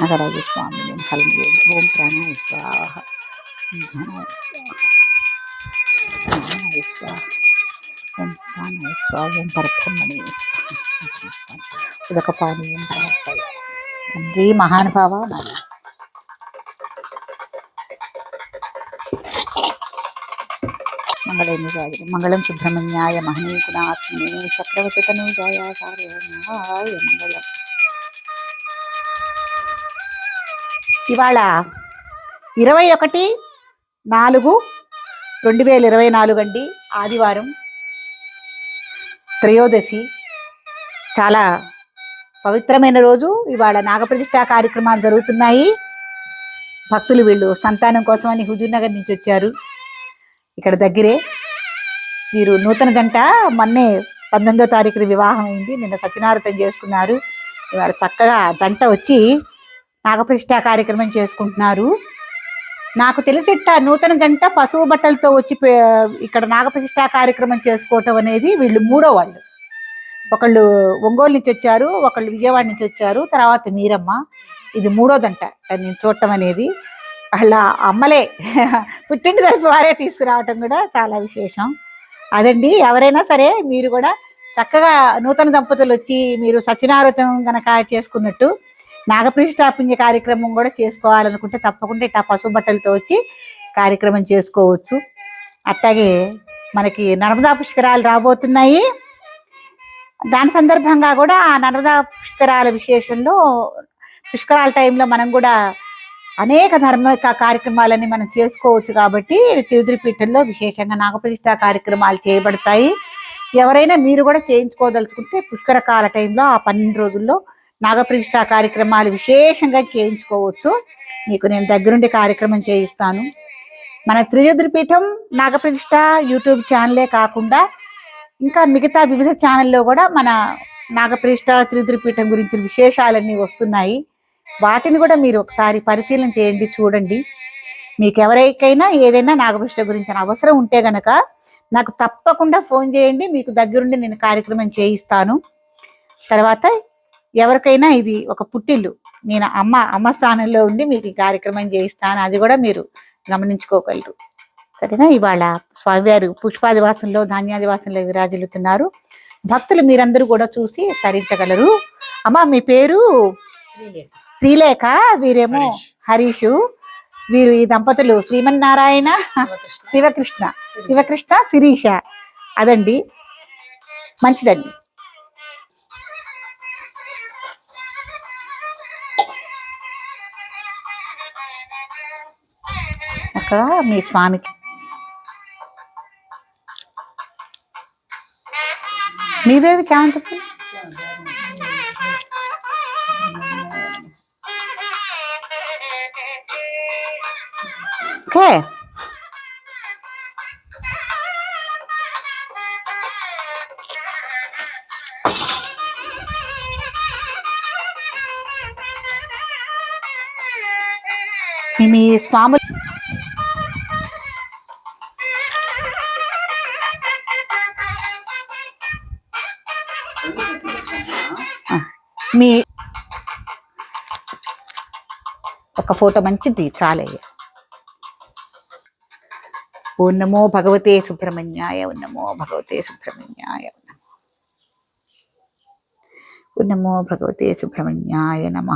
నగరాజ స్వామి ఫలం ఓం ప్రాణాయ స్వాహ ధనాయ స్వాహ ధనాయ స్వాహ ఓం ప్రాణాయ స్వాహ ఓం పరబ్రహ్మణే ఇదొక పానీయం సమర్పయ తండ్రి మహానుభావ నాయన మంగళం రాజు మంగళం సుబ్రహ్మణ్యాయ మహనీకునాత్మనే చక్రవర్తి తనూజాయ సార్వభౌమాయ మంగళం ఇవాళ ఇరవై ఒకటి నాలుగు రెండు వేల ఇరవై నాలుగు అండి. ఆదివారం త్రయోదశి. చాలా పవిత్రమైన రోజు. ఇవాళ నాగప్రతిష్ట కార్యక్రమాలు జరుగుతున్నాయి. భక్తులు వీళ్ళు సంతానం కోసమని హుజూర్ నగర్ నుంచి వచ్చారు. ఇక్కడ దగ్గరే వీరు నూతన జంట. మొన్నే పంతొమ్మిదో తారీఖున వివాహం అయింది. నిన్న సత్యనారతం చేసుకున్నారు. ఇవాళ చక్కగా జంట వచ్చి నాగప్రతిష్ఠా కార్యక్రమం చేసుకుంటున్నారు. నాకు తెలిసిట్ట నూతన గంట పశువు బట్టలతో వచ్చి ఇక్కడ నాగప్రతిష్ఠా కార్యక్రమం చేసుకోవటం అనేది వీళ్ళు మూడో వాళ్ళు. ఒకళ్ళు ఒంగోలు నుంచి వచ్చారు ఒకళ్ళు విజయవాడ నుంచి వచ్చారు తర్వాత మీరమ్మ. ఇది మూడోదంట నేను చూడటం అనేది. వాళ్ళ అమ్మలే. పుట్టింటి తరపు వారే తీసుకురావటం కూడా చాలా విశేషం. అదండి ఎవరైనా సరే మీరు కూడా చక్కగా నూతన దంపతులు వచ్చి మీరు సత్యనారతం గనక చేసుకున్నట్టు నాగప్రతిష్ఠాపుణ్య కార్యక్రమం కూడా చేసుకోవాలనుకుంటే తప్పకుండా ఇట్లా పసుపు బట్టలతో వచ్చి కార్యక్రమం చేసుకోవచ్చు. అట్లాగే మనకి నర్మదా పుష్కరాలు రాబోతున్నాయి. దాని సందర్భంగా కూడా ఆ నర్మదా పుష్కరాల విశేషంలో పుష్కరాల టైంలో మనం కూడా అనేక ధర్మ కార్యక్రమాలని మనం చేసుకోవచ్చు కాబట్టి తిరుదిరిపీఠంలో విశేషంగా నాగప్రతిష్ట కార్యక్రమాలు చేయబడతాయి. ఎవరైనా మీరు కూడా చేయించుకోదలుచుకుంటే పుష్కర కాల టైంలో ఆ పన్నెండు రోజుల్లో నాగప్రతిష్ట కార్యక్రమాలు విశేషంగా చేయించుకోవచ్చు. మీకు నేను దగ్గరుండి కార్యక్రమం చేయిస్తాను. మన త్రియుద్రపీఠం నాగప్రతిష్ట యూట్యూబ్ ఛానలే కాకుండా ఇంకా మిగతా వివిధ ఛానల్లో కూడా మన నాగప్రతిష్ట త్రియుద్రపీఠం గురించి విశేషాలన్నీ వస్తున్నాయి. వాటిని కూడా మీరు ఒకసారి పరిశీలన చేయండి చూడండి. మీకు ఎవరికైనా ఏదైనా నాగప్రతిష్ఠ గురించిన అవసరం ఉంటే గనక నాకు తప్పకుండా ఫోన్ చేయండి. మీకు దగ్గరుండి నేను కార్యక్రమం చేయిస్తాను. తర్వాత ఎవరికైనా ఇది ఒక పుట్టిల్లు. నేను అమ్మ అమ్మ స్థానంలో ఉండి మీకు ఈ కార్యక్రమం చేయిస్తాను. అది కూడా మీరు గమనించుకోగలరు. సరేనా? ఇవాళ స్వామివారు పుష్పాదివాసంలో ధాన్యాదివాసంలో విరాజిల్లుతున్నారు. భక్తులు మీరందరూ కూడా చూసి తరించగలరు. అమ్మ మీ పేరు? శ్రీలేఖ. వీరేమో హరీషు. వీరు ఈ దంపతులు శ్రీమన్నారాయణ శివకృష్ణ శివకృష్ణ శిరీష. అదండి. మంచిదండి. కదా మీ స్వామికి. మీవేవి చామంతి ఓకే. మీ- మీ స్వాములు మీ ఒక ఫోటో మంచిది చాలయ్య ఓం నమో భగవతే సుబ్రహ్మణ్యాయ ఓం నమో భగవతే సుబ్రహ్మణ్యాయ. ఓం నమో భగవతే సుబ్రహ్మణ్యాయ నమ.